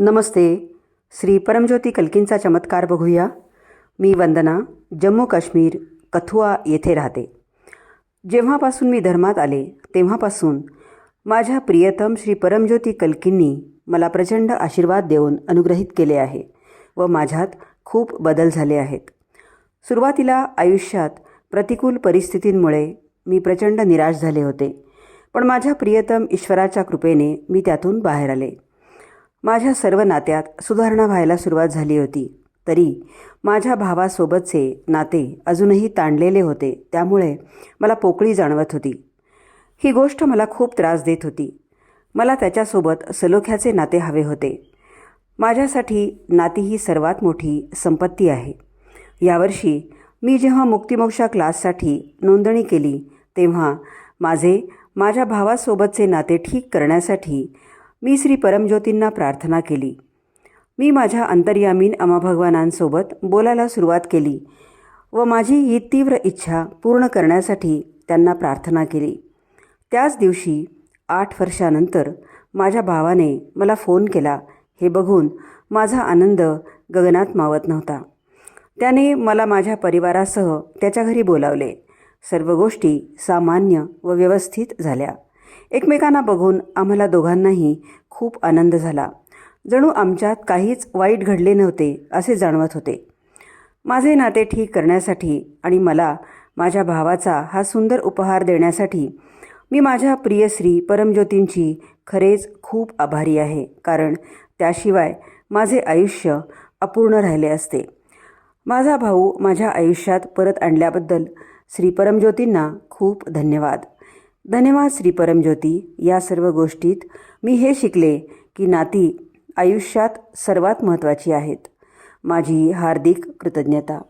नमस्ते. श्री परमज्योती कल्कींचा चमत्कार बघूया. मी वंदना जम्मू काश्मीर कथुआ येथे राहते. जेव्हापासून मी धर्मात आले तेव्हापासून माझ्या प्रियतम श्री परमज्योती कल्कींनी मला प्रचंड आशीर्वाद देऊन अनुग्रहित केले आहे व माझ्यात खूप बदल झाले आहेत. सुरुवातीला आयुष्यात प्रतिकूल परिस्थितींमुळे मी प्रचंड निराश झाले होते पण माझ्या प्रियतम ईश्वराच्या कृपेने मी त्यातून बाहेर आले. माझ्या सर्व नात्यात सुधारणा व्हायला सुरुवात झाली होती. तरी माझ्या भावासोबतचे नाते अजूनही ताणलेले होते त्यामुळे मला पोकळी जाणवत होती. ही गोष्ट मला खूप त्रास देत होती. मला त्याच्यासोबत सलोख्याचे नाते हवे होते. माझ्यासाठी नाती ही सर्वात मोठी संपत्ती आहे. यावर्षी मी जेव्हा मुक्तिमोक्षा क्लाससाठी नोंदणी केली तेव्हा माझे माझ्या भावासोबतचे नाते ठीक करण्यासाठी मी श्री परमज्योतींना प्रार्थना केली. मी माझ्या अंतर्यामीन अमाभगवानांसोबत बोलायला सुरुवात केली व माझी ही तीव्र इच्छा पूर्ण करण्यासाठी त्यांना प्रार्थना केली. त्याच दिवशी आठ वर्षानंतर माझ्या भावाने मला फोन केला. हे बघून माझा आनंद गगनात मावत नव्हता. त्याने मला माझ्या परिवारासह त्याच्या घरी बोलावले. सर्व गोष्टी सामान्य व व्यवस्थित झाल्या. एकमेकांना बघून आम्हाला दोघांनाही खूप आनंद झाला. जणू आमच्यात काहीच वाईट घडले नव्हते असे जाणवत होते. माझे नाते ठीक करण्यासाठी आणि मला माझ्या भावाचा हा सुंदर उपहार देण्यासाठी मी माझ्या प्रियश्री परमज्योतींची खरेच खूप आभारी आहे कारण त्याशिवाय माझे आयुष्य अपूर्ण राहिले असते. माझा भाऊ माझ्या आयुष्यात परत आणल्याबद्दल श्री परमज्योतींना खूप धन्यवाद. धन्यवाद श्री परमज्योती या सर्व गोष्टीत. मी हे शिकले की नाती आयुष्यात सर्वात महत्त्वाची आहेत. माझी हार्दिक कृतज्ञता.